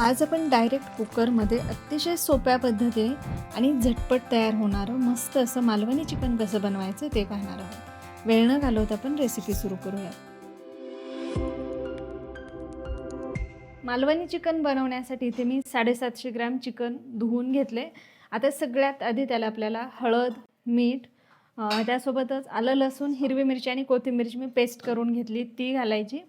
आज आपण डायरेक्ट कुकरमध्ये अतिशय सोप्या पद्धतीने आणि झटपट तयार होणारं मस्त असं मालवणी चिकन कसं बनवायचं ते पाहणार आहोत. वेळ न घालवता आपण रेसिपी सुरू करूया मालवणी चिकन बनवण्यासाठी इथे मी साडेसातशे ग्रॅम चिकन धुवून घेतले. आता सगळ्यात आधी त्याला आपल्याला हळद मीठ त्यासोबतच आलं लसूण हिरवी मिरची आणि कोथिंबीरची मी पेस्ट करून घेतली ती घालायची.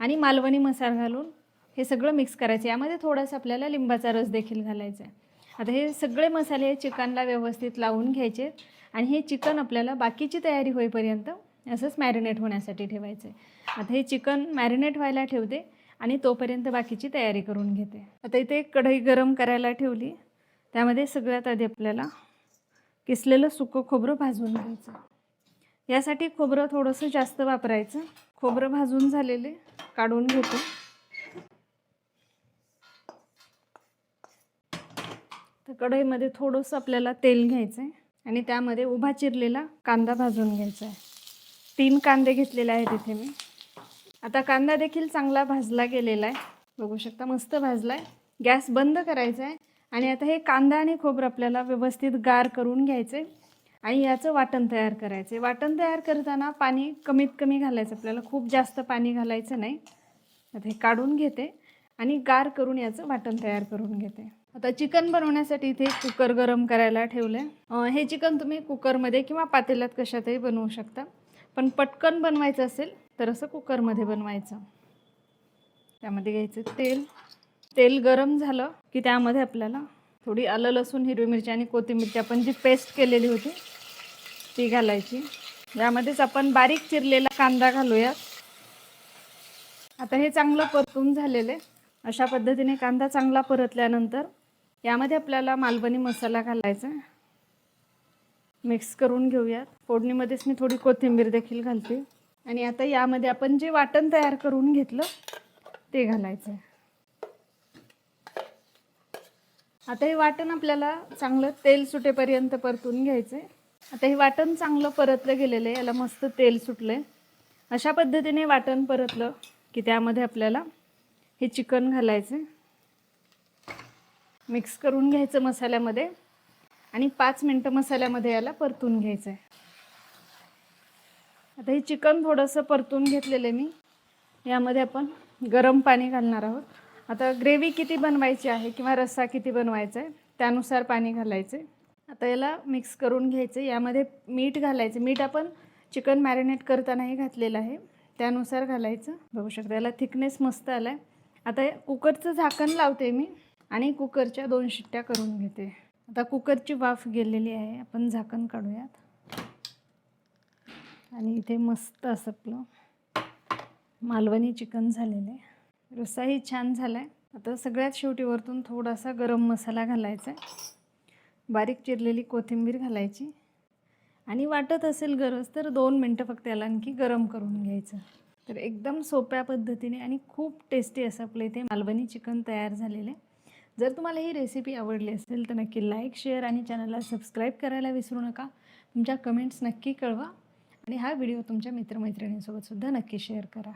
आणि मालवणी मसाला घालून हे सगळं मिक्स करायचं. यामध्ये थोडासा आपल्याला लिंबाचा रस देखील घालायचा आहे. आता हे सगळे मसाले चिकनला व्यवस्थित लावून घ्यायचे आणि हे चिकन आपल्याला बाकीची तयारी होईपर्यंत असंच मॅरिनेट होण्यासाठी ठेवायचं आहे. आता हे चिकन मॅरिनेट व्हायला ठेवते आणि तोपर्यंत बाकीची तयारी करून घेते. आता इथे एक कढई गरम करायला ठेवली. त्यामध्ये सगळ्यात आधी आपल्याला किसलेलं सुकं खोबरं भाजून घ्यायचं. यासाठी खोबरं थोडंसं जास्त वापरायचं. खोबरं भाजून झालेले काढून घेतो. तर कढईमध्ये थोडंसं आपल्याला तेल घ्यायचं आहे आणि त्यामध्ये उभा चिरलेला कांदा भाजून घ्यायचा आहे तीन कांदे घेतलेले आहेत इथे मी. आता कांदा देखील चांगला भाजला गेलेला आहे बघू शकता मस्त भाजला आहे गॅस बंद करायचा आहे आणि आता हे कांदा आणि खोबरं आपल्याला व्यवस्थित गार करून घ्यायचं आहे आणि याचं वाटण तयार करायचं आहे वाटण तयार करताना पाणी कमीत कमी घालायचं. आपल्याला खूप जास्त पाणी घालायचं नाही. आता हे काढून घेते आणि गार करून याचं वाटण तयार करून घेते. आता चिकन बनवण्यासाठी इथे कुकर गरम करायला ठेवलं आहे हे चिकन तुम्ही कुकरमध्ये किंवा पातेल्यात कशातही बनवू शकता. पण पटकन बनवायचं असेल तर असं कुकरमध्ये बनवायचं. त्यामध्ये घ्यायचं तेल. तेल गरम झालं की त्यामध्ये आपल्याला थोडी आलं लसूण हिरवी मिरची आणि कोथिंबीरची आपण जी पेस्ट केलेली होती ती घालायची. यामध्येच आपण बारीक चिरलेला कांदा घालूयात. आता हे चांगलं परतून झालेलं आहे. अशा पद्धतीने कांदा चांगला परतल्यानंतर यामध्ये आपल्याला मालवणी मसाला घालायचा मिक्स करून घेऊयात. फोडणीमध्येच मी थोडी कोथिंबीर देखील घालते. आणि आता यामध्ये आपण जे वाटण तयार करून घेतलं ते घालायचं आहे आता हे वाटण आपल्याला चांगलं तेल सुटेपर्यंत परतून घ्यायचं आहे आता हे वाटण चांगलं परतलं गेलेलं आहे. याला मस्त तेल सुटलं आहे अशा पद्धतीने वाटण परतलं की त्यामध्ये आपल्याला हे चिकन घालायचं मिक्स करून घ्यायचं मसाल्यामध्ये आणि पाच मिनटं मसाल्यामध्ये याला परतून घ्यायचं आहे आता हे चिकन थोडंसं परतून घेतलेलं आहे मी. यामध्ये आपण गरम पाणी घालणार आहोत. आता ग्रेव्ही किती बनवायची आहे किंवा रस्सा किती बनवायचा आहे त्यानुसार पाणी घालायचं आता याला मिक्स करून घ्यायचं यामध्ये मीठ घालायचं मीठ आपण चिकन मॅरिनेट करतानाही घातलेलं आहे. त्यानुसार घालायचं. बघू शकता याला थिकनेस मस्त आला आहे आता कुकरचं झाकण लावते मी. आणि कुकरच्या दोन शिट्ट्या करून घेते. आता कुकरची वाफ गेलेली आहे. आपण झाकण काढूयात. आणि इथे मस्त असं आपलं मालवणी चिकन झालेलं. आहे रस्साही छान झाला आहे आता सगळ्यात शेवटी वरतून थोडासा गरम मसाला घालायचा आहे बारीक चिरलेली कोथिंबीर घालायची. आणि वाटत असेल गरज तर दोन मिनटं फक्त याला आणखी गरम करून घ्यायचं. तर एकदम सोप्या पद्धतीने आणि खूप टेस्टी असं आपलं इथे मालवणी चिकन तयार झालेलं. आहे जर तुम्हाला ही रेसिपी आवडली असेल तर नक्की लाईक शेअर आणि चॅनलला सबस्क्राईब करायला विसरू नका. तुमच्या कमेंट्स नक्की कळवा. आणि हा व्हिडिओ तुमच्या मित्रमैत्रिणींसोबत सुद्धा नक्की शेअर करा.